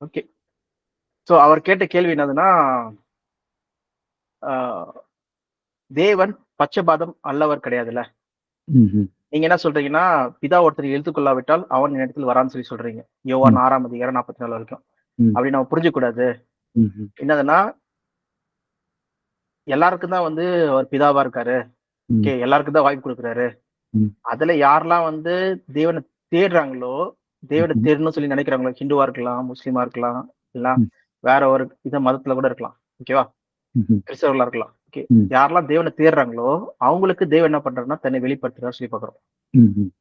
Okay. So அவர் கேட்ட கேள்வி என்னதுன்னா தேவன் பச்சபாதம் அல்லவர் கிடையாதுல்ல? நீங்க என்ன சொல்றீங்கன்னா பிதா ஒருத்தர் எழுத்துக்கொள்ளாவிட்டால் அவன் இடத்துல வரான்னு சொல்லி சொல்றீங்க. யோவான் ஆறாம் அதிகாரம் நாற்பத்தி நாலு வரைக்கும் அப்படி நம்ம புரிஞ்சு கூடாது என்னதுன்னா எல்லாருக்கும் தான் வந்து அவர் பிதாவா இருக்காரு. ஓகே எல்லாருக்கும் தான் வாய்ப்பு கொடுக்குறாரு. அதுல யாரெல்லாம் வந்து தேவனை தேடுறாங்களோ தேவனை தேடணும்னு சொல்லி நினைக்கிறாங்களோ ஹிந்துவா இருக்கலாம் முஸ்லீமா இருக்கலாம் இல்ல வேற ஒரு இத மதத்துல கூட இருக்கலாம். ஓகேவா கிறிஸ்தவர்களா இருக்கலாம். ஓகே யாரெல்லாம் தேவனை தேடுறாங்களோ அவங்களுக்கு தேவன் என்ன பண்றாருன்னா தன்னை வெளிப்படுத்துறா சொல்லி பாக்குறோம்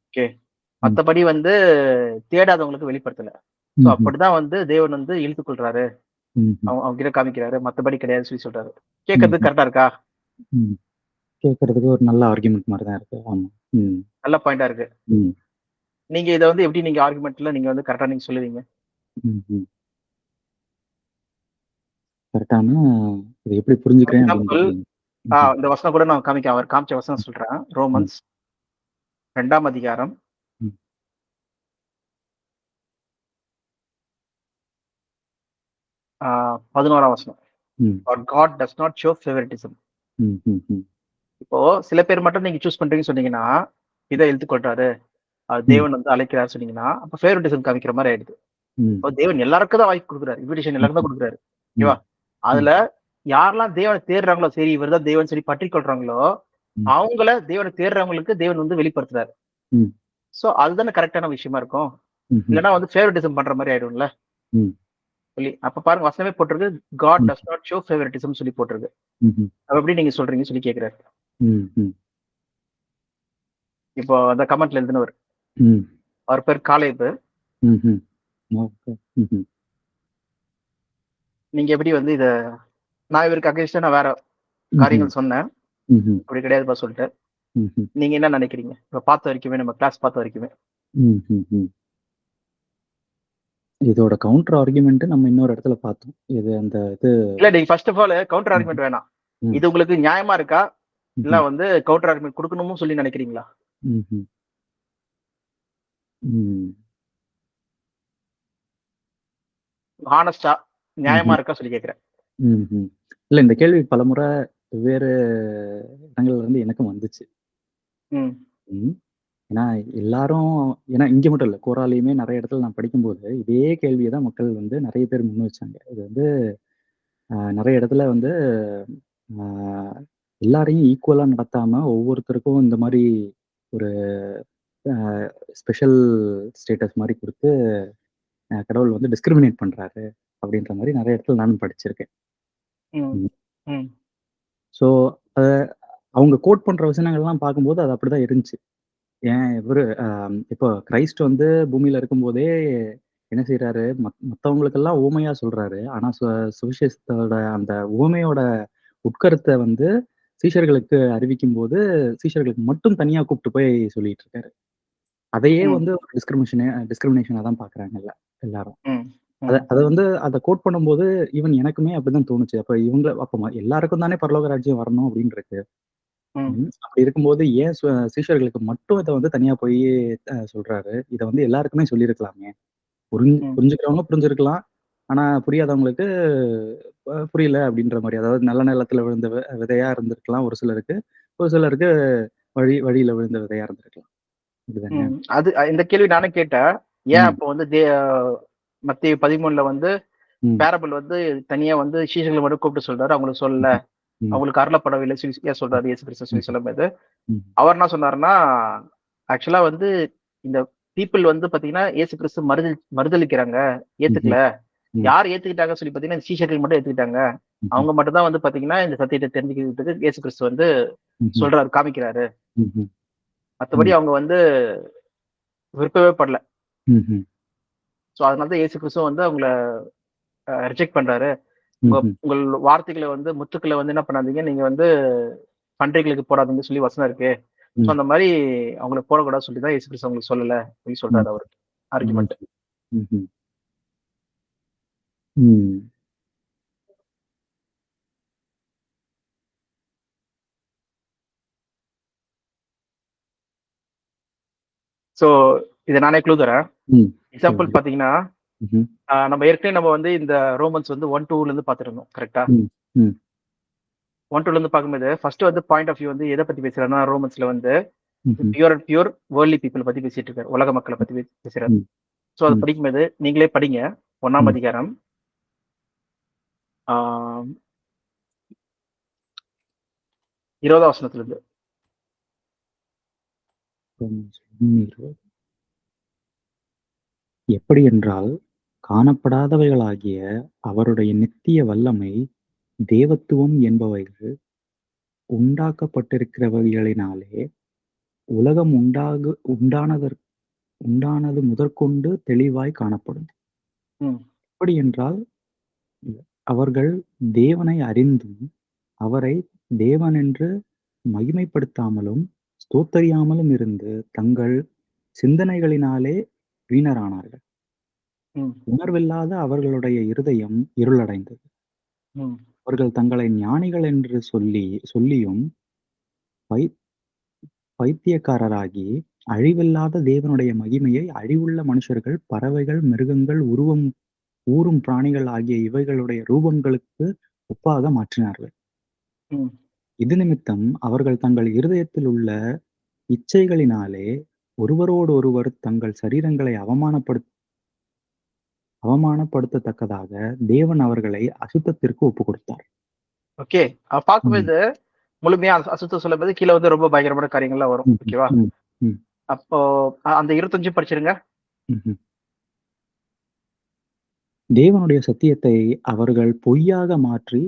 ஓகே மத்தபடி வந்து தேடாதவங்களுக்கு வெளிப்படுத்தல. சோ அப்படிதான் வந்து தேவன் வந்து இழுத்து கொள்றாரு. அவங்க கிட்ட காமிக்கிறாரு. மத்தபடி கிடையாது சொல்லி சொல்றாரு. கேட்கறதுக்கு கரெக்டா இருக்கா? கேட்கறதுக்கு ஒரு நல்ல ஆர்குமெண்ட் மாதிரி தான் இருக்கு. ஆமா. நல்ல பாயிண்டா இருக்கு. நீங்க இதை வந்து எப்படி நீங்க ஆர்குமெண்ட்ல நீங்க வந்து கரெக்டா நீங்க சொல்லுவீங்க? கரெக்டான இது எப்படி புரிஞ்சுக்கிறேன் இந்த வசனம் கூட நான் காமிக்க அவர் காமிச்ச வசனம் சொல்றேன். ரோமன்ஸ் ரெண்டாம் அதிகாரம். பதினோராம் வசனம். God does not show favouritism இப்போ சில பேர் மட்டும் நீங்க சூஸ் பண்றீங்கன்னு சொன்னீங்கன்னா இதை எழுத்துக்கொள்றாரு தேவன் வந்து அழைக்கிறாரு சொன்னீங்கன்னா அப்ப ஃபேவரட்டிசம் காமிக்கிற மாதிரி ஆயிடுது. தேவன் எல்லாருக்கும் தான் வாய்ப்பு கொடுக்குறாரு. இன்விடேஷன் எல்லாருக்கும் தான் கொடுக்குறாரு. ஓகேவா? அதுல யாரெல்லாம் தேவனை தேடுறாங்களோ சரி இவர் தான் தேவன் சரி பற்றி கொள்றாங்களோ அவங்கள தேவனை தேடுறவங்களுக்கு தேவன் வந்து வெளிப்படுத்துறாரு. சோ அதுதானே கரெக்டான விஷயமா இருக்கும். இல்லைன்னா வந்து ஃபேவரட்டிசம் பண்ற மாதிரி ஆயிடும்ல? சொல்லி அப்ப பாருங்க வசனமே போட்டிருக்கு God does not show favouritism சொல்லி போட்டிருக்கு. அப்ப எப்படி நீங்க சொல்றீங்க சொல்லி கேக்குறாரு. இப்போ அந்த கமெண்ட்ல எழுதினவர் அவர் பேர் காலேபு. நீங்க எப்படி வந்து இத நான் இவருக்கு அகேன்ஸ்டா நான் வேற காரியங்கள் சொன்னேன். அப்படி கிடையாதுப்பா சொல்லிட்டு. நீங்க என்ன நினைக்கிறீங்க? இப்ப பார்த்த வரைக்குமே நம்ம கிளாஸ் பார்த்த வரைக்குமே. இதோட கவுண்டர் ஆர்குமெண்ட் நம்ம இன்னொரு இடத்துல பார்த்தோம். இது அந்த இது இல்ல நீங்க first of all counter argument வேணாம். இது உங்களுக்கு நியாயமா இருக்கா? இல்ல வந்து கவுண்டர் ஆர்குமெண்ட் கொடுக்கணும்னு சொல்லி நினைக்கிறீங்களா? ஹானஸ்டா நியாயமா இருக்கா சொல்லி கேக்குறேன். இல்ல இந்த கேள்வி பலமுறை வேறு இடங்கள்ல இருந்து எனக்கும் வந்துச்சு. ஏன்னா எல்லாரும் ஏன்னா இங்க மட்டும் இல்ல கோராலையுமே நிறைய இடத்துல நான் படிக்கும்போது இதே கேள்வியை தான் மக்கள் வந்து நிறைய பேர் முன் வச்சாங்க. இது வந்து நிறைய இடத்துல வந்து எல்லாரையும் ஈக்குவலா நடத்தாம ஒவ்வொருத்தருக்கும் இந்த மாதிரி ஒரு ஸ்பெஷல் ஸ்டேட்டஸ் மாதிரி கொடுத்து கடவுள் வந்து டிஸ்கிரிமினேட் பண்றாரு அப்படின்ற மாதிரி நிறைய இடத்துல நானும் படிச்சிருக்கேன். ஸோ அவங்க கோட் பண்ற வசனங்கள்லாம் பார்க்கும்போது அது அப்படிதான் இருந்துச்சு. ஏன் இவரு இப்போ கிரைஸ்ட் வந்து பூமியில இருக்கும்போதே என்ன செய்யறாரு மற்றவங்களுக்கெல்லாம் ஊமையா சொல்றாரு. ஆனா சுவிசேஷத்தோட அந்த ஊமையோட உட்கருத்தை வந்து சீஷர்களுக்கு அறிவிக்கும் போது சீஷர்களுக்கு மட்டும் தனியா கூப்பிட்டு போய் சொல்லிட்டு இருக்காரு. அதையே வந்து ஒரு டிஸ்கிரிமினேஷனே டிஸ்கிரிமினேஷனா தான் பாக்குறாங்கல்ல எல்லாரும். அத அதை வந்து அதை கோட் பண்ணும்போது ஈவன் எனக்குமே அப்படிதான் தோணுச்சு. அப்ப இவங்க அப்ப எல்லாருக்கும் தானே பரலோக ராஜ்யம் வரணும் அப்படின்னு இருக்கு அப்படி இருக்கும்போது ஏன் சீஷர்களுக்கு மட்டும் இதை வந்து தனியா போய் சொல்றாரு? இதை வந்து எல்லாருக்குமே சொல்லியிருக்கலாமே. புரிஞ்சு புரிஞ்சுக்கிறவங்க புரிஞ்சிருக்கலாம். ஆனா புரியாதவங்களுக்கு புரியல அப்படின்ற மாதிரி. அதாவது நல்ல நிலத்துல விழுந்த விதையா இருந்திருக்கலாம் ஒரு சிலருக்கு. ஒரு சிலருக்கு வழி வழியில விழுந்த விதையா இருந்திருக்கலாம். அது இந்த கேள்வி நானே கேட்டேன். ஏன் அப்போ வந்து மத்திய பதிமூணுல வந்து பேரபிள் வந்து தனியா வந்து சீசர்களை மட்டும் கூப்பிட்டு சொல்றாரு. அவங்களுக்கு சொல்லல. அவங்களுக்கு அருளப்படவில்லை. ஏன் சொல்றாரு? இயேசு கிறிஸ்து சொல்லி சொல்லும் போது அவர் என்ன சொன்னாருன்னா ஆக்சுவலா வந்து இந்த பீப்புள் வந்து பாத்தீங்கன்னா இயேசு கிறிஸ்து மறுதல் மறுதளிக்கிறாங்க ஏத்துக்கல. யார் ஏத்துக்கிட்டாங்க சொல்லி பாத்தீங்கன்னா சீஷர்கள் மட்டும் ஏத்துக்கிட்டாங்க. அவங்க மட்டும் தான் வந்து பாத்தீங்கன்னா இந்த சத்தியத்தை தெரிஞ்சுக்கிறதுக்கு இயேசு கிறிஸ்து வந்து சொல்றாரு காமிக்கிறாரு. மற்றபடி அவங்க வந்து விருப்பவே படல. சோ அதனாலதான் இயேசு கிறிஸ்துவ வந்து அவங்கள ரிஜெக்ட் பண்றாரு. உங்கள் வார்த்தைகளை வந்து முத்துக்களை வந்து என்ன பண்ணாதீங்க. நீங்க வந்து பன்றைகளுக்கு போடாதீங்க சொல்லி வசனம் இருக்கு. ஸோ அந்த மாதிரி அவங்களை போடக்கூடாது சொல்லி தான் இயேசு கிறிஸ்து அவங்களுக்கு சொல்லல அப்படின்னு சொல்றாரு அவர். ஆர்குமெண்ட் ஸோ இதை நானே க்ளூ தரேன் எக்ஸாம்பிள் பாத்தீங்கன்னா நம்ம ஏற்கனவே நம்ம வந்து இந்த ரோமன்ஸ் வந்து 1, 2ல இருந்து? ம். ம். 1, 2ல இருந்து பார்க்கும்போது, ஃபர்ஸ்ட் வந்து பாயிண்ட் ஆஃப் வியூ வந்து எத பத்தி பேசுறாருன்னா, ரோமன்ஸ்ல வந்து. Pure and pure worldly people பத்தி பேசிட்டு இருக்காரு. உலக மக்கள பத்தி பேசுறாரு. ஸோ அத. படிக்கும்போது நீங்களே படிங்க. 1ஆம் ம். அதிகாரம். ஆ 20ஆம் வசனத்திலிருந்து. 1:20. எப்படியென்றால், காணப்படாதவைகளாகிய அவருடைய நித்திய வல்லமை, தேவத்துவம் என்பவைகள் உண்டாக்கப்பட்டிருக்கிறவைகளினாலே, உலகம் உண்டாகு உண்டானதற் உண்டானது முதற்கொண்டு தெளிவாய் காணப்படும். ம். எப்படியென்றால், அவர்கள் தேவனை அறிந்தும், அவரை தேவனென்று மகிமைப்படுத்தாமலும், ஸ்தோத்தரியாமலும் இருந்து, தங்கள் சிந்தனைகளினாலே வீணரானார்கள். உணர்வில்லாத அவர்களுடைய இருதயம் இருளடைந்தது. அவர்கள் தங்களை ஞானிகள் என்று சொல்லி சொல்லியும், பை பைத்தியக்காரராகி, அழிவில்லாத தேவனுடைய மகிமையை அழிவுள்ள மனுஷர்கள், பறவைகள், மிருகங்கள், உருவம் ஊரும் பிராணிகள் ஆகிய இவைகளுடைய ரூபங்களுக்கு ஒப்பாக மாற்றினார்கள். இது நிமித்தம் அவர்கள் தங்கள் இருதயத்தில் உள்ள இச்சைகளினாலே ஒருவரோடொருவர் தங்கள் சரீரங்களை அவமானப்படுத் அவமானப்படுத்தத்தக்கதாக தேவன் அவர்களை அசுத்தத்திற்கு ஒப்புக்கொடுத்தார். ஓகே. அ ம். பார்க்கும்போது, முழுமையா அசு அசுத்தம் சொல்லும்போது, கீழ வந்து ரொம்ப பயங்கரமான காரியங்கள்லாம் வரும். ஓகேவா? அப்போ அந்த 25 படிச்சிருங்க. தேவனுடைய சத்தியத்தை அவர்கள் பொய்யாக மாற்றி,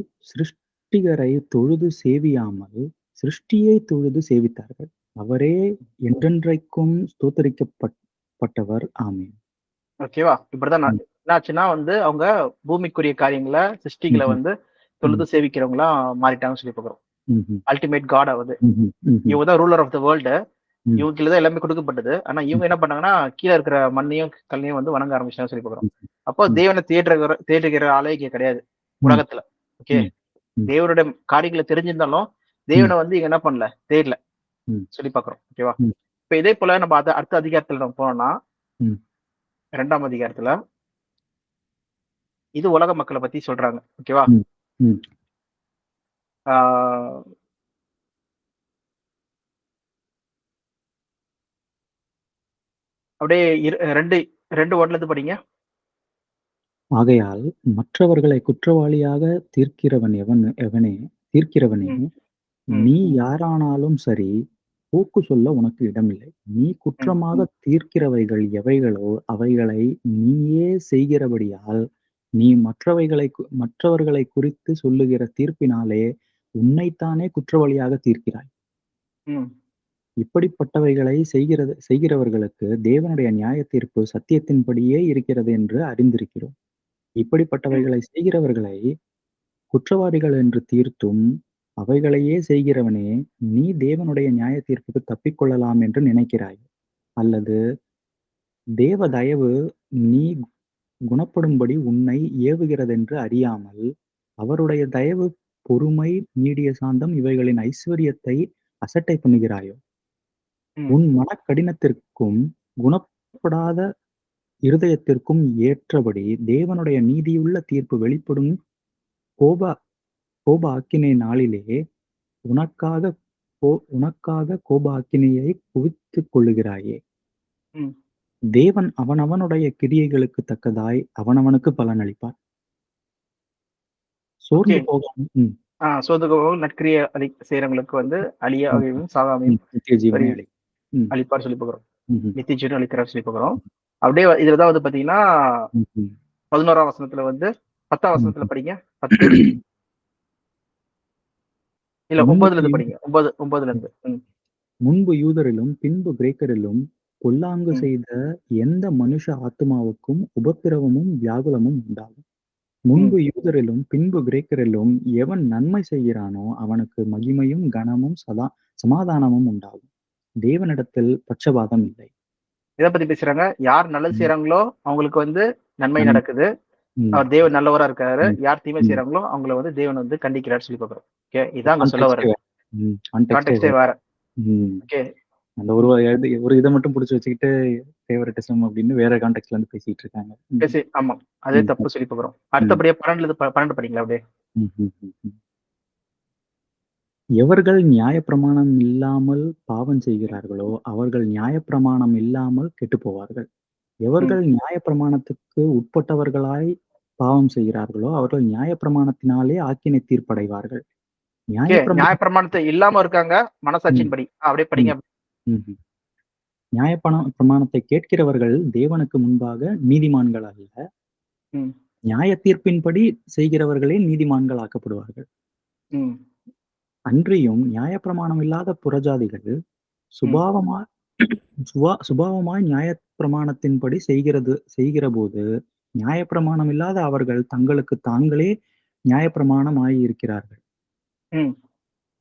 சிருஷ்டிகரை தொழுது சேவியாமல், சிருஷ்டியை தொழுது சேவித்தார்கள். அவரே என்றென்றைக்கும் ஸ்தோத்தரிக்கப்பட் பட்டவர். ஆமென். ஓகேவா? இப்படிதான். என்னாச்சுன்னா வந்து, அவங்க பூமிக்குரிய காரியங்கள, சிருஷ்டிகள. வந்து. தொழுது சேவிக்கிறவங்களா மாறிட்டாங்கன்னு சொல்லி பார்க்குறோம். ம்ஹ்ம். Ultimate God. ம்ஹ்ம். இவங்க தான் ரூலர் ஆஃப் த வேர்ல்டு. ம். இவங்க கீழ தான் எல்லாமே கொடுக்கப்பட்டது. ஆனா இவங்க. என்ன பண்ணாங்கன்னா, கீழ இருக்கிற மண்ணையும், கல்லையும் வந்து வணங்க ஆரம்பிச்சுட்டாங்கன்னு சொல்லி பார்க்குறோம். ம். அப்போ. தேவன தேடுகிற ஆளே இங்க கிடையாது. உலகத்துல. ஓகே. தேவனுடைய காரியங்கள தெரிஞ்சிருந்தாலும். தேவன வந்து இங்க என்ன பண்ணல? தேடல. ம். சொல்லி பார்க்குறோம். ஓகேவா? இப்ப இதே போல நம்ம அத அடுத்த அதிகாரத்துல நம்ம போனோம்னா, ம். 2ஆம் அதிகாரத்துல இது உலக மக்கள பத்தி சொல்றாங்க. ஓகேவா? அப்படியே 2 2 1ல இருந்து படிங்க. ஆகையால் மற்றவர்களை குற்றவாளியாக தீர்க்கிறவன் எவன் எவனே தீர்க்கிறவனே, ம். நீ யாரானாலும் சரி, போக்கு சொல்ல உனக்கு இடமில்லை. நீ ம். குற்றமாகத் தீர்க்கிறவைகள் எவைகளோ அவைகளை நீயே செய்கிறபடியால், நீ மற்றவைகளை கு மற்றவர்களைக் குறித்துச் சொல்லுகிற தீர்ப்பினாலே உன்னைத்தானே குற்றவாளியாகத் தீர்க்கிறாய். ம். இப்படிப்பட்டவைகளைச் செய்கிறது செய்கிறவர்களுக்கு தேவனுடைய நியாயத்தீர்ப்பு சத்தியத்தின்படியே இருக்கிறது என்று அறிந்திருக்கிறோம். ம். இப்படிப்பட்டவைகளைச் செய்கிறவர்களை குற்றவாளிகள் என்று தீர்த்தும், அவைகளையே செய்கிறவனே, நீ தேவனுடைய நியாயத்தீர்ப்புக்குத் தப்பிக்கொள்ளலாம் என்று நினைக்கிறாய். அல்லது தேவ தயவு நீ குணப்படும்படி உன்னை ஏவுகிறதென்று அறியாமல், அவருடைய தயவு, பொறுமை, நீடிய சாந்தம் இவைகளின் ஐசுவரியத்தை அசட்டை பண்ணுகிறாயோ? உன் மனக்கடினத்திற்கும் குணப்படாத இருதயத்திற்கும் ஏற்றபடி தேவனுடைய நீதியுள்ள தீர்ப்பு வெளிப்படும் கோப கோப ஆக்கினை நாளிலே உனக்காகக் கோ உனக்காகக் கோப குவித்துக் கொள்ளுகிறாயே. தேவன் அவனவனுடைய கிரியைகளுக்குத் தக்கதாய் அவனவனுக்குப் பலனளிப்பார். ஓகே. சோர்ந்து போகாமல் ம். ஆ சோர்ந்துபோகாமல் நற்கிரியை அளி செய்றவங்களுக்கு வந்து ம். அழியாமையும், ம். சாகாமையும். அளிப்பார் சொல்லி. ம்ஹ்ம். நித்திய ஜீவனை அளிக்கிறார் சொல்லி பார்க்குறோம். அப்படியே இதுல தான் வந்து பார்த்தீங்கன்னா, ம்ஹ்ம். 11ஆம் வசனத்துல வந்து 10ஆம் வசனத்துல. படிங்க. 10 இல்ல முன்பு 9ல இருந்து படிங்க. 9 9ல இருந்து. முன்பு யூதரிலும் பின்பு கிரேக்கரிலும் பொல்லாங்கு ம். செய்த எந்த மனுஷ ஆத்துமாவுக்கும் உபத்திரவமும் வியாகுலமும் உண்டாகும். முன்பு யூதரிலும் பின்பு கிரேக்கரிலும் எவன் நன்மை செய்கிறானோ அவனுக்கு மகிமையும் கனமும் சதா சமாதானமும் உண்டாகும். தேவனிடத்தில் பட்சபாதம் இல்லை. எத பத்தி பேசுறாங்க? யார் நல்லது ம். செய்றாங்களோ அவங்களுக்கு வந்து நன்மை நன் நடக்குது. அவர் தேவன் நல்லவரா இருக்காரு. யார் தீமை ம். செய்றாங்களோ அவங்கள வந்து தேவன் வந்து கண்டிக்கிறார்ன்னு சொல்லி பார்க்குறோம். ஓகே. இதான் அங்க சொல்ல வர்றது. வேற. ஓகே. அந்த ஒரு இது ஒரு இத மட்டும் புடிச்சு வச்சுக்கிட்டு ஃபேவரட்டிசம் அப்படின்னு வேற கான்டெக்ட்ல இருந்து பேசிட்டு இருக்காங்க. பேசி ஆமா. அதே. தப்பு சொல்லி பார்க்குறோம். ம். அடுத்தபடியா 12 ப 12 படிங்களா அப்படியே? எவர்கள் நியாயப்பிரமாணம் இல்லாமல் பாவம் செய்கிறார்களோ, அவர்கள் நியாயப்பிரமாணம் இல்லாமல் கெட்டுப் போவார்கள். எவர்கள் நியாயப்பிரமாணத்துக்கு உட்பட்டவர்களாய் பாவம் செய்கிறார்களோ, அவர்கள் நியாயப்பிரமாணத்தினாலே ஆக்கினை தீர்ப்படைவார்கள். நியாயப்பிரமாணத்தை இல்லாம இருக்காங்க. மனசாட்சியின்படி. அப்படியே படிங்க. நியாயப்பண பிரமாணத்தை கேட்கிறவர்கள் தேவனுக்கு முன்பாக நீதிமான்கள் அல்ல. நியாய தீர்ப்பின்படி செய்கிறவர்களே நீதிமான்கள் ஆக்கப்படுவார்கள். அன்றியும் நியாயப்பிரமாணம் இல்லாத புறஜாதிகள். சுபாவமா சுபா சுபாவமாய் நியாயப்பிரமாணத்தின்படி செய்கிறது செய்கிறபோது, நியாயப்பிரமாணம் இல்லாத அவர்கள் தங்களுக்குத் தாங்களே நியாயப்பிரமாணமாயிருக்கிறார்கள். ம்.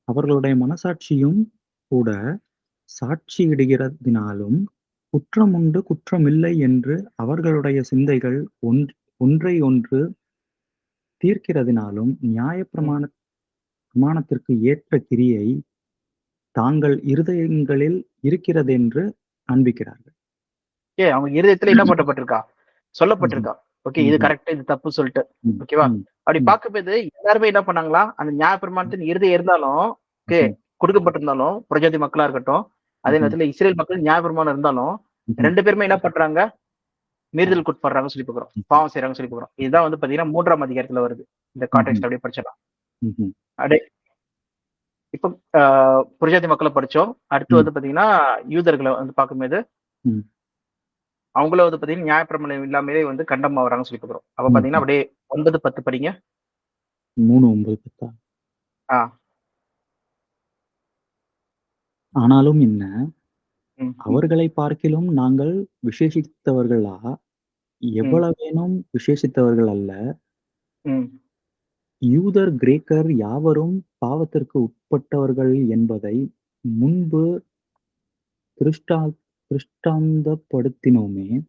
அவர்களுடைய மனசாட்சியும் கூட சாட்சியிடுகிறதினாலும், குற்றமுண்டு குற்றமில்லை என்று அவர்களுடைய சிந்தைகள் ஒன் ஒன்றை ஒன்று தீர்க்கிறதினாலும். நியாயப்பிரமாண பிரமாணத்திற்கு ஏற்ற கிரியை தாங்கள் இருதயங்களில் இருக்கிறதென்று காண்பிக்கிறார்கள். ஓகே. அவங்க இருதயத்துல என்ன பண்ணப்பட்டிருக்கா? சொல்லப்பட்டிருக்கா. ஓகே. இது. கரெக்ட். இது தப்பு சொல்லிட்டு. ஓகேவா? அப்படி. பார்க்கும்போது எல்லாருமே என்ன பண்ணாங்களா? அந்த நியாயப்பிரமாணத்தின் இருதயம் இருந்தாலும், ஓகே. கொடுக்கப்பட்டிருந்தாலும், புறஜாதி மக்களா இருக்கட்டும், அதே. நேரத்துல இஸ்ரேல் மக்கள் நியாயப்பிரமாணம் இருந்தாலும், ம்ஹ்ம். 2 பேருமே என்ன பண்றாங்க? மீறுதலுக்கு உட்படுறாங்கன்னு சொல்லி பார்க்கிறோம். ம்ஹ்ம். பாவம் செய்றாங்கன்னு சொல்லி பார்க்கிறோம். இதுதான் வந்து பார்த்தீங்கன்னா 3ஆம் அதிகாரத்துல வருது. இந்த ம்ஹ்ம். கான்டெக்ஸ்ட் அப்படியே படிச்சிடலாம். அப்படியே இப்ப ஆ புறஜாதி மக்கள படிச்சோம். அடுத்து. வந்து பார்த்தீங்கன்னா, யூதர்கள வந்து பார்க்கும்போது ம். அவங்களும் வந்து பார்த்தீங்கன்னா, நியாயப்பிரமாணம் இல்லாமலே வந்து கண்டம் ஆவுறாங்கன்னு சொல்லி பார்க்கிறோம். அப்ப பார்த்தீங்கன்னா, ம்ஹ்ம். அப்படியே 9, 10 படிங்க. 3, 9, 10ஆ? ஆ. ஆனாலும் என்ன? அவர்களைப் பார்க்கிலும் நாங்கள் விசேஷித்தவர்களா? எவ்வளவேனும் விசேஷித்தவர்கள் அல்ல. யூதர், கிரேக்கர் யாவரும் பாவத்திற்கு உட்பட்டவர்கள் என்பதை முன்பு திருஷ்டா திருஷ்டாந்தப்படுத்தினோமே.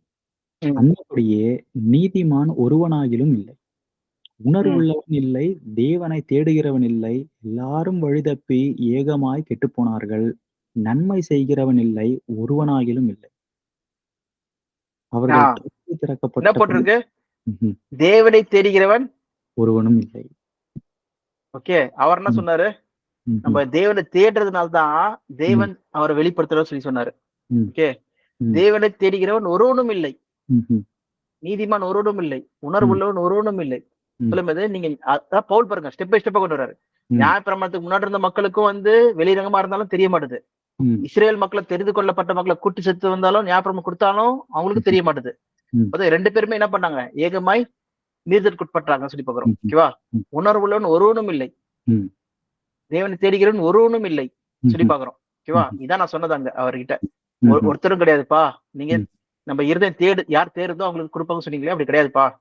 ம். நீதிமான் ஒருவனாகிலும் இல்லை. ம். உணர்வுள்ளவன் இல்லை, தேவனைத் தேடுகிறவன் இல்லை. எல்லாரும் வழிதப்பி ஏகமாய் கெட்டுப்போனார்கள். நன்மை செய்கிறவன் இல்லை, ஒருவனாகிலும் இல்லை. ஆ. அவர்கள் என்ன திறக்கப்பட்டபடி போட்டிருக்கு? ம்ஹ்ம். தேவனை தேடுகிறவன் ஒருவனும் இல்லை. ஓகே. அவர் என்ன. சொன்னாரு? நம்ம. தேவனை தேடுறதுனால தான். தேவன் அவர வெளிப்படுத்துறார்ன்னு சொல்லி சொன்னாரு. ஓகே. தேவனை தேடுகிறவன் ஒருவனும் இல்லை. நீதிமான் ஒருவனும் இல்லை. உணர்வுள்ளவன் ஒருவனும் இல்லை. சொல்லும்போது நீங்க அதான் பவுல் பாருங்க. ஸ்டெப் பை ஸ்டெப்பா கொண்டு வர்றாரு. ம். நியாயப்பிரமாணத்துக்கு முன்னாடி இருந்த மக்களுக்கும் வந்து வெளிரங்கமா இருந்தாலும் தெரிய மாட்டுது. இஸ்ரேல் மக்கள தெரிந்து கொள்ளப்பட்ட மக்கள கூட்டி சேர்த்து வந்தாலும், நியாயப்பிரமாணம் குடுத்தாலும் அவங்களுக்கு. தெரிய மாட்டுது. 2 பேருமே என்ன பண்ணாங்க? ஏகமாய் மீறுதலுக்கு உட்பட்டாங்கன்னு சொல்லி பார்க்கிறோம். ம்ஹ்ம். ஓகேவா? உணர்வுள்ளவன் ஒருவனும் இல்லை. தேவனை தேடுகிறவன் ஒருவனும் இல்லை. சொல்லி ம்ஹ்ம். பார்க்கிறோம். ஓகேவா? இதான் நான் சொன்னது அங்க அவர்கிட்ட. ஒருத்தரும் கிடையாதுப்பா. நீங்க. நம்ம இருதயம் தேடு யார் தேடுதோ அவங்களுக்கு குடுப்பாங்கன்னு சொன்னீங்களே, அப்படி கிடையாதுப்பா.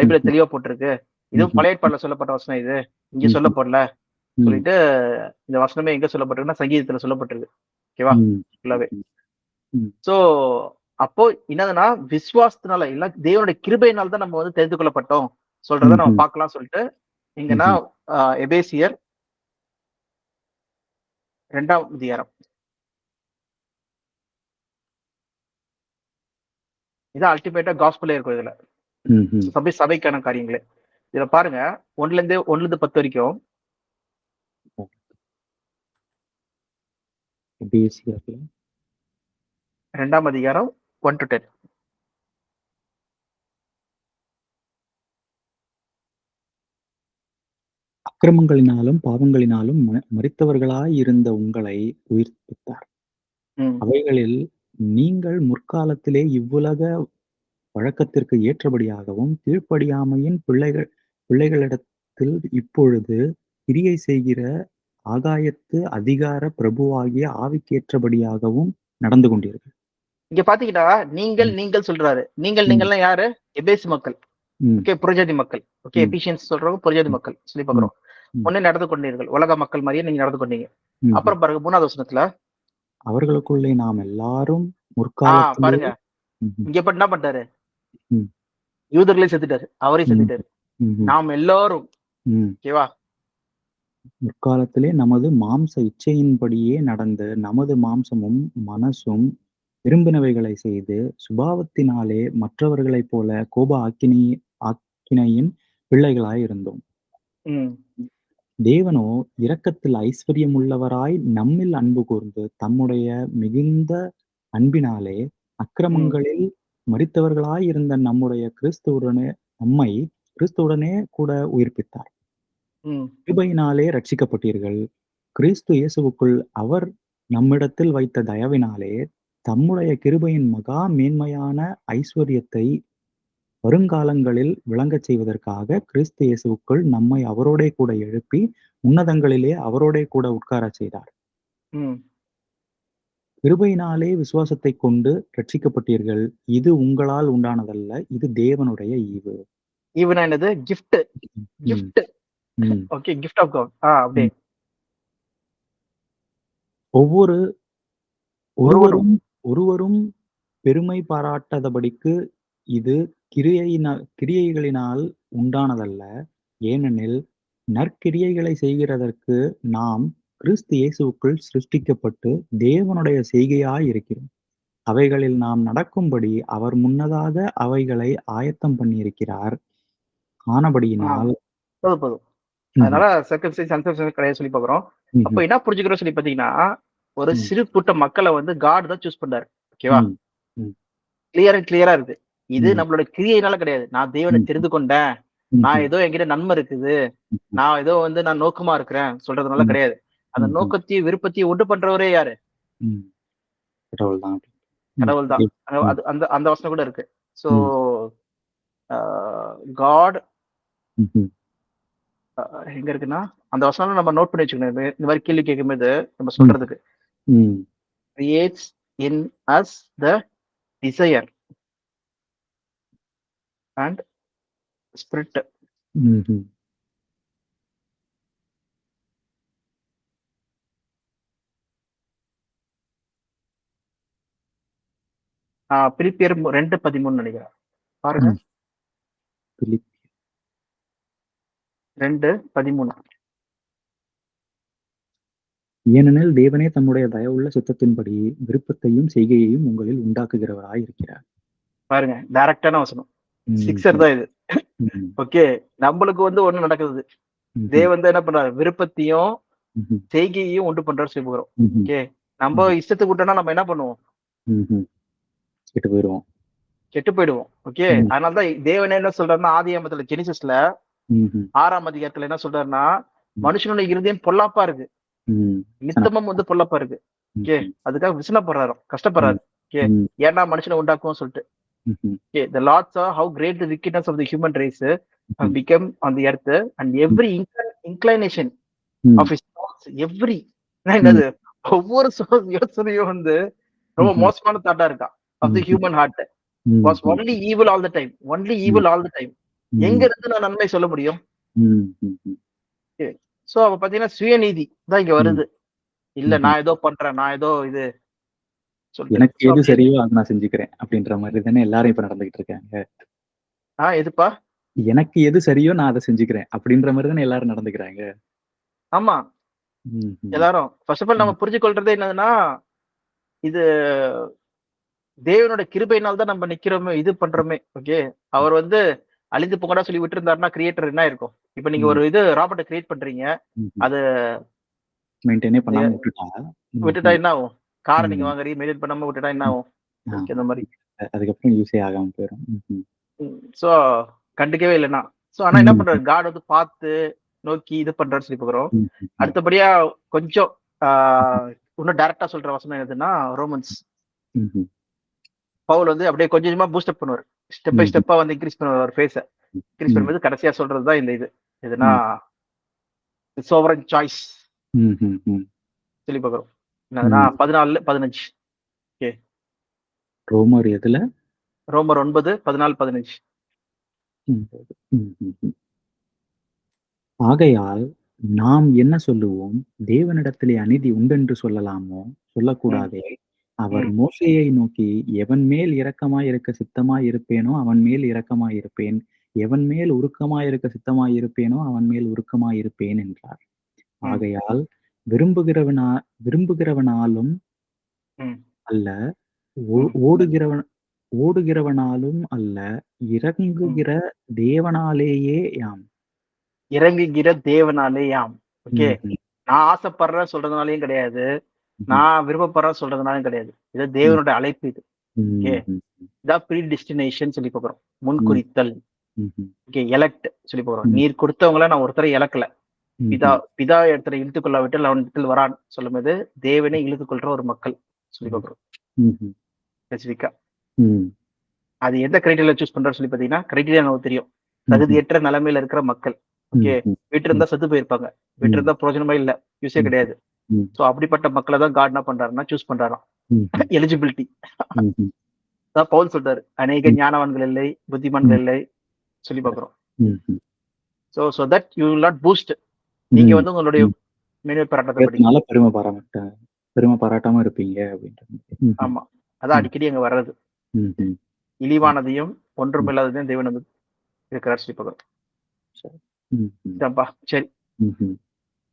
ம்ஹ்ம். தெளிவா போட்டிருக்கு. இதுவும். பழைய ஏற்பாடுல சொல்லப்பட்ட வசனம் இது. இங்க. சொல்லப்படல. சொல்லிட்டு இந்த வசனமே எங்க சொல்லப்பட்டிருக்குன்னா, சங்கீதத்துல சொல்லப்பட்டிருக்கு. ஓகேவா? ஃபுல்லாவே. சோ, அப்போ என்னதுன்னா, விசுவாசத்தினால இல்ல தேவனுடைய கிருபையினால தான் நம்ம வந்து தெரிந்து கொள்ளப்பட்டோம். சொல்றத நம்ம. பார்க்கலாம் சொல்லிட்டு, இங்கன்னா எபேசியர் 2ஆம் அதிகாரம். இதான் அல்டிமேட்டா காஸ்பலே இருக்கும் இதுல. சபை சபைக்கான காரியங்களே. இதுல பாருங்க 1லருந்து 1லருந்து 10 வரைக்கும். எபேசியர்ல 2ஆம் அதிகாரம் 1 to 10. அக்கிரமங்களினாலும், பாவங்களினாலும் ம மரித்தவர்களாய் இருந்த உங்களை உயிர்ப்பித்தார். ம். அவைகளில் நீங்கள் முற்காலத்திலே இவ்வுலக வழக்கத்திற்கு ஏற்றபடியாகவும், கீழ்ப்படியாமையின் பிள்ளைகள் பிள்ளைகளிடத்தில் இப்பொழுது கிரியை செய்கிற ஆகாயத்து அதிகார பிரபுவாகிய ஆவிக்கேற்றபடியாகவும் நடந்து கொண்டீர்கள். இங்க பாத்தீங்கன்னா, நீங்கள். நீங்கள் சொல்றாரு. நீங்கள். நீங்கள்லாம் யாரு? எபேசு மக்கள். ஓகே. புறஜாதி மக்கள். ஓகே. எபிஷியன்ஸ் சொல்றவங்க புறஜாதி ம். மக்கள் சொல்லி ம். பார்க்கிறோம். ம். முன்னே நடந்து கொண்டீர்கள். உலக மக்கள் மாரியே நீங்க நடந்து கொண்டீங்க. அப்புறம் பாருங்க 3வது வசனத்துல. அவர்களுக்குள்ளே நாம் எல்லாரும் பாருங்க. இங்க என்ன? ம். யூதர்களையும் சேர்த்துட்டாரு. அவரையும். ம்ஹ்ம். நாம் எல்லாரும். ஓகேவா? முற்காலத்திலே நமது மாம்ச இச்சையின்படியே நடந்து, நமது மாம்சமும் மனசும் விரும்பினவைகளை செய்து சுபாவத்தினாலே மற்றவர்களைப் போல கோப ஆக்கினி ஆக்கினையின் பிள்ளைகளாய் இருந்தோம். தேவனோ இரக்கத்தில் ஐஸ்வர்யமுள்ளவராய் நம்மில் அன்பு கூர்ந்து தம்முடைய மிகுந்த அன்பினாலே அக்கிரமங்களில் மரித்தவர்களாய் இருந்த நம்முடைய கிறிஸ்துவுடனே நம்மை கிறிஸ்துவுடனே கூட உயிர்ப்பித்தார். கிருபையினாலே ரட்சிக்கப்பட்டீர்கள் கிறிஸ்து இயேசுவுக்குள் அவர் நம்மிடத்தில் வைத்த தயவினாலே தம்முடைய கிருபையின் மகா மேன்மையான ஐஸ்வர்யத்தை வருங்காலங்களில் விளங்கச் செய்வதற்காக கிறிஸ்து இயேசுவுக்குள் நம்மை அவரோடே கூட எழுப்பி உன்னதங்களிலே அவரோடே கூட உட்காரச் செய்தார். கிருபையினாலே விசுவாசத்தை கொண்டு ரட்சிக்கப்பட்டீர்கள். இது உங்களால் உண்டானதல்ல இது தேவனுடைய ஈவு. ஈவனா என்னது? Gift gift. Okay gift of God ஆ அப்படியே. ஒவ்வொரு ஒருவரும். ஒருவரும் பெருமை பாராட்டாதபடிக்கு இது கிரியையினா கிரியைகளினால் உண்டானதல்ல. ஏனெனில் நற்கிரியைகளை செய்கிறதற்கு நாம் கிறிஸ்து இயேசுவுக்குள் சிருஷ்டிக்கப்பட்டு தேவனுடைய செய்கையாய் இருக்கிறோம் அவைகளில் நாம் நடக்கும்படி அவர் முன்னதாக அவைகளை ஆயத்தம் பண்ணியிருக்கிறார். ஆனபடியினால் போதும் அதனால கிடையாது சொல்லி பாக்குறோம் அப்ப என்ன புரிஞ்சுக்கிறோம் சொல்லி பாத்தீங்கன்னா ஒரு. சிறு கூட்ட மக்களை வந்து காட் தான் சூஸ் பண்ணாரு ஓகேவா கிளியர் அண்ட் கிளியரா இருக்கு. இது. நம்மளோட கிரியையினால கிடையாது. நான் தேவனை. தெரிந்து கொண்டேன். நான் ஏதோ என்கிட்ட நன்மை இருக்குது. நான் ஏதோ வந்து நான் நோக்கமா இருக்கிறேன் சொல்றதுனால. கிடையாது. அந்த. நோக்கத்தையும் விருப்பத்தையும் உண்டு பண்றவரே யாரு? கடவுள் தான் ம். அது அந்த அந்த வசனம் கூட இருக்கு. So God. எங்க இருக்குன்னா அந்த வசனம் நம்ம நோட் பண்ணி வச்சுக்கணும். இந்த- மாதிரி கேள்வி கேட்கும்போது நம்ம சொல்றதுக்கு. Creates in us the desire and spirit. ம், ம். ஆஹ் பிலிப்பியர் மு- ரெண்டு பதிமூணு நினைக்கிறேன். பாருங்க. ரெண்டு பதிமூணு. ஏனெனில் தேவனே தம்முடைய தயவுள்ள சித்தத்தின்படி விருப்பத்தையும் செய்கையையும் உங்களில் உண்டாக்குகிறவராய் இருக்கிறார் பாருங்க டைரக்டான வசனம். சிக்ஸர் தான் இது. ஓகே நம்மளுக்கு வந்து ஒண்ணு நடக்குது. தேவன் வந்து என்ன பண்றாரு? விருப்பத்தையும் செய்கையையும் உண்டு பண்றாரு சொல்லி போகிறோம் ம், ம், ஓகே நம்ம இஷ்டத்துக்கு விட்டோம்னா நம்ம என்ன பண்ணுவோம். கெட்டு போயிடுவோம். கெட்டு போயிடுவோம். ஓகே. அதனாலதான் தேவன் என்ன சொல்றாருன்னா ஆதி ஆமத்துல ஜெனிசிஸ்ல ஆறாம் அதிகாரத்துல என்ன சொல்றாருன்னா மனுஷனோட இருதயம் பொல்லாப்பா இருக்கு. நித்தமும் வந்து பொல்லாப்பா இருக்கு ஓகே அதுக்காக விசனப்படுறாரு கஷ்டப்படுறாரு ஓகே ஏன்னா மனுஷனை உண்டாக்கும் சொல்லிட்டு ம், ம், okay the lords are how great the wickedness of the human race have ம். become on the earth and every incl- inclination ம், of his thoughts every என்னது ஒவ்வொரு யோசனையும் வந்து ரொம்ப. மோசமான தாட்டா இருக்கா of the ம்ஹும். human heart ம், was only evil all the time only evil all the time ம், எங்க இருந்து நான் நன்மை சொல்ல முடியும் சோ அப்ப பாத்தீங்கன்னா சுயநீதி தான் இங்க வருது. இல்ல. நான் ஏதோ பண்றேன் நான் ஏதோ இது. எனக்கு எது சரியோ அதை நான் செஞ்சுக்கிறேன் அப்படின்ற மாதிரி தானே எல்லாரும் இப்ப நடந்துகிட்டு இருக்காங்க. ஆ எதுப்பா? எனக்கு எது சரியோ நான் அதை செஞ்சுக்கிறேன் அப்படின்ற மாதிரி தானே எல்லாரும் நடந்துக்கிறாங்க. ஆமா. எல்லாரும். ஃபர்ஸ்ட் ஆஃப் ஆல் நம்ம புரிஞ்சு கொள்றதே என்னதுன்னா இது தேவனோட கிருபையினால் தான் நம்ம நிக்கிறோமே இது பண்றோமே ஓகே அவர் வந்து அழிந்து போங்கடா சொல்லி விட்டுருந்தாருன்னா கிரியேட்டர் என்ன இருக்கும் இப்ப நீங்க. ஒரு இது ராபர்ட்டை கிரியேட் பண்றீங்க. அது மெயின்டைனே பண்ணாம விட்டுட்டா? என்ன ஆகும் காரை. நீங்க வாங்குறீங்க மெயின்டைன் பண்ணாம விட்டுட்டா என்ன ஆகும் அந்த மாதிரி. அதுக்கப்புறம் யூஸே ஆகாம போயிடும் சோ கண்டுக்கவே இல்லைன்னா. சோ ஆனா என்ன. பண்றாரு காட் வந்து பார்த்து நோக்கி இது பண்றாரு சொல்லி பாக்குறோம். அடுத்தபடியா கொஞ்சம் இன்னும் டைரக்டா சொல்ற வசனம் எதுன்னா ரோமன்ஸ் பவுல் வந்து அப்படியே கொஞ்சம் கொஞ்சமா பூஸ்டப் பண்ணுவார். Step by. ஸ்டெப்பா வந்து இன்க்ரீஸ் பண்ணுவார் ஃபேஸ இன்க்ரீஸ். பண்ணும்போது கடைசியா சொல்றதுதான் இந்த இது. எதுனா சோவரன் சாய்ஸ். சொல்லி பாக்குறோம் என்னதுன்னா பதினாலு பதினஞ்சு. ரோமர் எதுல? ரோமர் ஒன்பது பதினாலு பதினஞ்சு. ஆகையால் நாம் என்ன சொல்லுவோம்? தேவனிடத்திலே அநீதி உண்டென்று சொல்லலாமோ? சொல்லக்கூடாதே. அவர் ம். மோசேயை நோக்கி எவன் மேல் இரக்கமாய் இருக்க சித்தமாய் இருப்பேனோ அவன் மேல் இரக்கமாய் இருப்பேன் எவன் மேல் உருக்கமாய் இருக்க சித்தமாய் இருப்பேனோ அவன் மேல் உருக்கமாய் இருப்பேன் என்றார் ம். ஆகையால் விரும்புகிறவனா விரும்புகிறவனாலும் ம். அல்ல ஓ ம். ஓடுகிறவன் ஓடுகிறவனாலும் அல்ல, இறங்குகிற தேவனாலேயே யாம். இறங்குகிற தேவனாலே யாம். ஓகே. ம்ஹ்ம். நான் ஆசைப்படுறேன் சொல்றதுனாலயும் கிடையாது. நான் விருப்பப்படுறேன் சொல்றதுனாலயும் கிடையாது. இது தேவனுடைய அழைப்பு இது. ஓகே. இதான் ப்ரீ டெஸ்டினேஷன் சொல்லி பார்க்கிறோம். முன்குறித்தல். ஓகே. எலெக்ட் சொல்லி பார்க்கிறோம். ம். நீர் கொடுத்தவங்கள நான் ஒருத்தரை இழக்கல. பிதா. பிதா இடத்துல இழுத்துக் கொள்ளாவிட்டால் அவன் இடத்தில் வரான் சொல்லும்போது தேவனை இழுத்துக் கொள்ற ஒரு மக்கள் சொல்லி ம். பார்க்கிறோம். ம்ஹ்ம். ஸ்பெசிஃபிக்கா. ம். அது எந்த கிரைட்டீரியா சூஸ் பண்றாரு சொல்லி பார்த்தீங்கன்னா, கிரைட்டீரியா நமக்கு தெரியும். தகுதியற்ற நிலைமையில இருக்கிற மக்கள். ஓகே. வீட்டு இருந்தா செத்து போயிருப்பாங்க. வீட்டு. இருந்தா பிரயோஜனமே இல்ல. யூஸே. கிடையாது. சோ அப்படிப்பட்ட மக்கள தான் காட் என்ன பண்றாருன்னா சூஸ் பண்றாராம். எலிஜிபிலிட்டி. அதான் பவுல் சொல்றாரு. அநேக. ஞானவான்கள் இல்லை, புத்திமான்கள். இல்லை சொல்லி பார்க்கிறோம். ம்ஹ்ம். So so that you will not boost. நீங்க. வந்து உங்களுடைய. மேன்மை பாராட்டத்தை பெருமை பாராட்ட பெருமை பாராட்டாம இருப்பீங்க அப்படின்ற மாதிரி. ம்ஹ்ம். ஆமா. அதான். அடிக்கடி அங்க வர்றது. இழிவானதையும். ஒன்றுமில்லாததையும் தேவன் வந்து இருக்கிறார் சொல்லி பார்க்கிறோம். சரி.